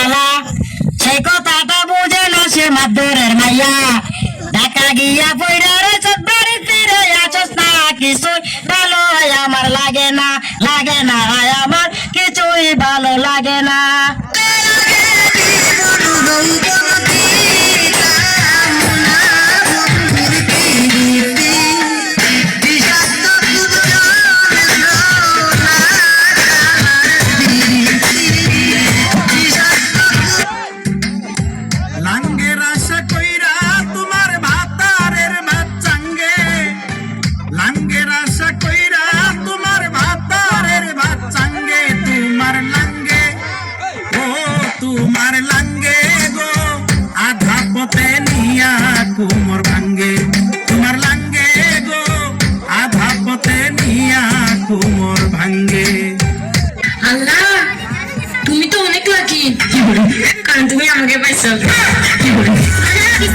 জ্বালা সেই কথাটা সে মাদুরের মাইয়া। ঢাকা গিয়া পয়রা রে বাড়ি ফিরে আসস না কিছুই। ভালো আমার লাগে না লাগে না আমার। কিছুই ভালো লাগে না। আধা নিয়া কুমোর ভাঙ্গে তোমার লাঙ্গে গো আধা পথে নিয়া কুমোর ভাঙ্গে। আল্লাহ তুমি তো অনেক লাকি কারণ তুমি আমাকে পাইছো। তুমি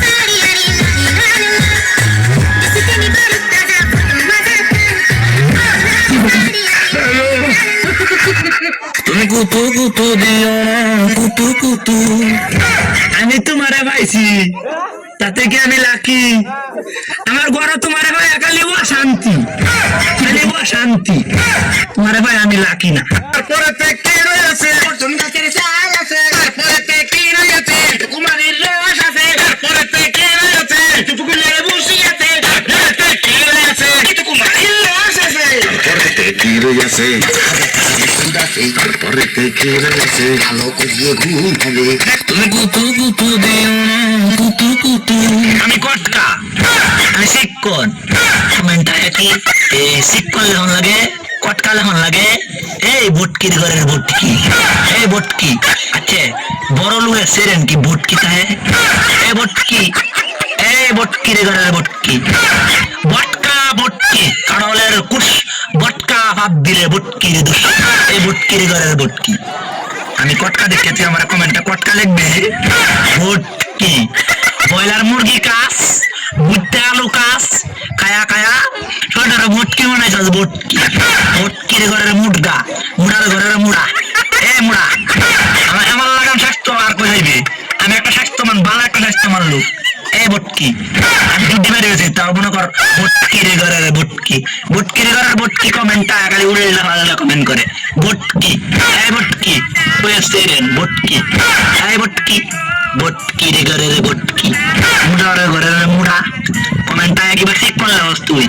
কুতু কুতু দিও না কুতু কুতু আমি তোমারে পাইছি তাতে কি আমি লাকি? আমার ঘর তোমারে ভাই খালি ও শান্তি খালি ও শান্তি। তোমারে ভাই আমি লাকি না। তারপরে তে কি রয়েছে? অর্জুন গাছের চাল আছে। তারপরে তে কি রয়েছে? কুমারীর রস আছে। তারপরে তে কি রয়েছে? টুকুলের বুসি আছে। তারপরে তে কি রয়েছে? কুমারীর রস আছে। তারপরে তে কি রয়েছে? তারপরে কি রয়েছে? আলো করিয়ে ঘুম হবে তুমি কুতু কুতু দিও কুতু কুতু আমি কটকা আমি শিক্ষণ। কমেন্টটা কি এই শিক্ষণ লেখন লাগে কটকা লেখন লাগে। এই বটকির ঘরের বটকি। এই বটকি। আচ্ছা বড় লোকের সেরেন কি বটকি তাহে? এই বটকি। এই বটকির ঘরের বটকি। বটকা। বটকি কাড়লের কুশ বটকা ভাব দিলে বটকির দুষ। এই বটকির ঘরের বটকি। আমি কটকা দেখে তুই আমার কমেন্টে কটকা লিখবে ভুটকি ব্রয়লার মুরগি কাস ভুট্টা আলু কাস কায়া কায়া ছোটর ভুটকি মনে চাস ভুটকি ভুটকির ঘরের মুডগা মুড়ার ঘরের মুড়া। এ মুড়া, আমার লাগাম স্বাস্থ্য আর কই যাইবে আমি একটা স্বাস্থ্যমান ভালো একটা স্বাস্থ্যমান লোক। বটকি। আমি দুটি বেড়ে গেছি তাও মনে কর বটকির ঘরের বটকি। রে ঘরের বটকি কমেন্টটা খালি উড়ে কমেন্ট করে। বটকি, এই বটকি কই আসছে রেন বটকি। এই বটকি বটকি রে ঘরের বটকি। মুড়া রে ঘরের মুড়া। কমেন্টটা একবার চেক করলে তুই।